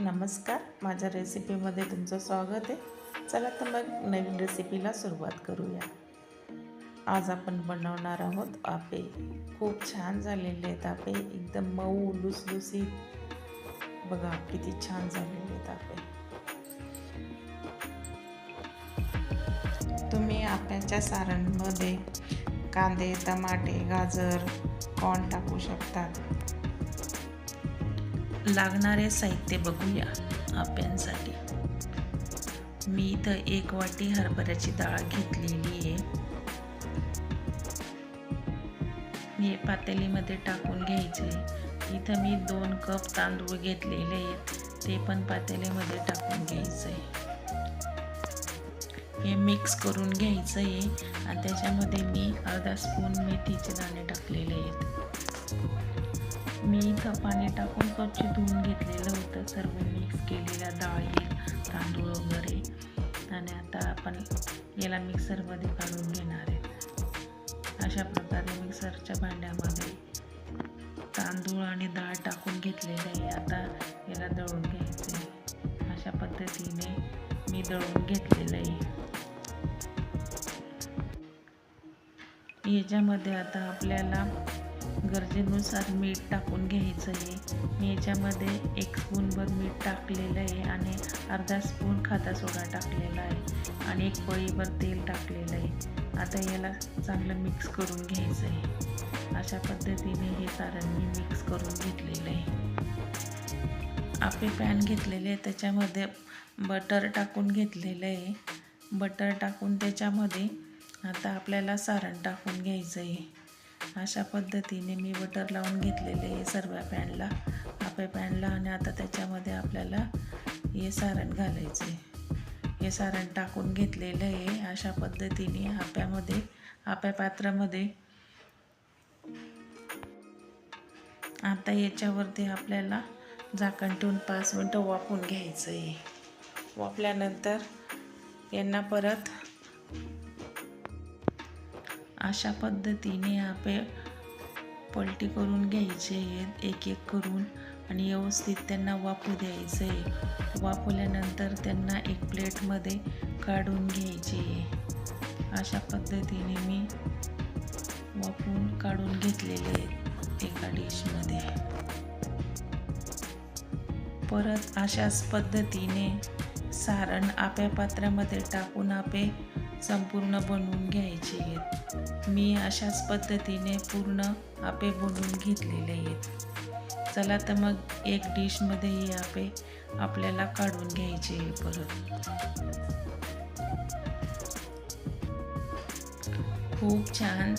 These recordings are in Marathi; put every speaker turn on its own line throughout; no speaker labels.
नमस्कार माझ्या रेसिपीमध्ये तुमचं स्वागत आहे. चला तर मग नवीन रेसिपीला सुरुवात करूया. आज आपण बनवणार आहोत आपे खूप छान झालेले आहेत आपे एकदम मऊ लुसलुसीत बघा किती छान झालेले आहेत आपे तुम्ही आप्याच्या सारणमध्ये कांदे टमाटे गाजर कॉर्न टाकू शकतात लागणारे साहित्य बघूया आप्यांसाठी मी इथं एक वाटी हरभऱ्याची डाळ घेतलेली आहे. मी पातेलीमध्ये टाकून घ्यायचे. इथं मी दोन कप तांदूळ घेतलेले आहेत. ते पण पातेलीमध्ये टाकून घ्यायचं आहे हे मिक्स करून घ्यायचं आहे आणि त्याच्यामध्ये मी अर्धा स्पून मेथीचे दाणे टाकलेले आहेत. मी इथं पाणी टाकून स्वच्छ धुवून घेतलेलं होतं. सर्व मिक्स केलेल्या डाळी तांदूळ वगैरे. आणि आता आपण याला मिक्सरमध्ये काढून घेणार आहे. अशा प्रकारे मिक्सरच्या भांड्यामध्ये तांदूळ आणि डाळ टाकून घेतलेलं आहे. आता याला दळून घ्यायचं आहे अशा पद्धतीने मी दळून घेतलेलं आहे. याच्यामध्ये आता आपल्याला गरजेनुसार मीठ टाकून घ्यायचं आहे. मी याच्यामध्ये एक स्पूनभर मीठ टाकलेलं आहे आणि अर्धा स्पून खाता सोडा टाकलेला आहे आणि एक पळीभर तेल टाकलेलं आहे. आता याला चांगलं मिक्स करून घ्यायचं आहे. अशा पद्धतीने हे सारण मी मिक्स करून घेतलेलं आहे. आपले पॅन घेतलेले आहे त्याच्यामध्ये बटर टाकून घेतलेलं आहे. बटर टाकून त्याच्यामध्ये आता आपल्याला सारण टाकून घ्यायचं आहे. अशा पद्धतीने मी बटर लावून घेतलेले आहे सर्व पॅनला आपे पॅनला आणि आता त्याच्यामध्ये आपल्याला हे सारण घालायचं. आहे हे सारण टाकून घेतलेलं आहे. अशा पद्धतीने आप्यामध्ये आप्या पात्रामध्ये. आता याच्यावरती आपल्याला झाकण ठेवून पाच मिनटं वाफून घ्यायचं आहे वाफल्यानंतर यांना परत अशा पद्धतीने आपे पलटी करून घ्यायचे आहेत एक एक करून आणि व्यवस्थित त्यांना वाफू द्यायचं आहे. वाफवल्यानंतर त्यांना एक प्लेटमध्ये काढून घ्यायचे आहे. अशा पद्धतीने मी वाफवून काढून घेतलेले आहेत एका डिशमध्ये. परत अशाच पद्धतीने सारण आप्या पात्रामध्ये टाकून आपे संपूर्ण बनवून घ्यायचे आहेत. मी अशाच पद्धतीने पूर्ण आपे बनवून घेतलेले आहेत. चला तर मग एक डिशमध्ये हे आपे आपल्याला काढून घ्यायचे आहे परत. खूप छान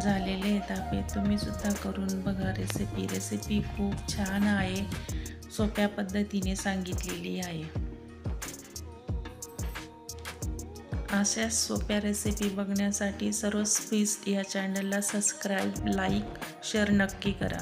झालेले आहेत आपे. तुम्ही सुद्धा करून बघा रेसिपी रेसिपी खूप छान आहे. सोप्या पद्धतीने सांगितलेली आहे. अशा सोप्या रेसिपी बघण्यासाठी सर्व स्पीस या चॅनलला सबस्क्राईब लाईक शेअर नक्की करा.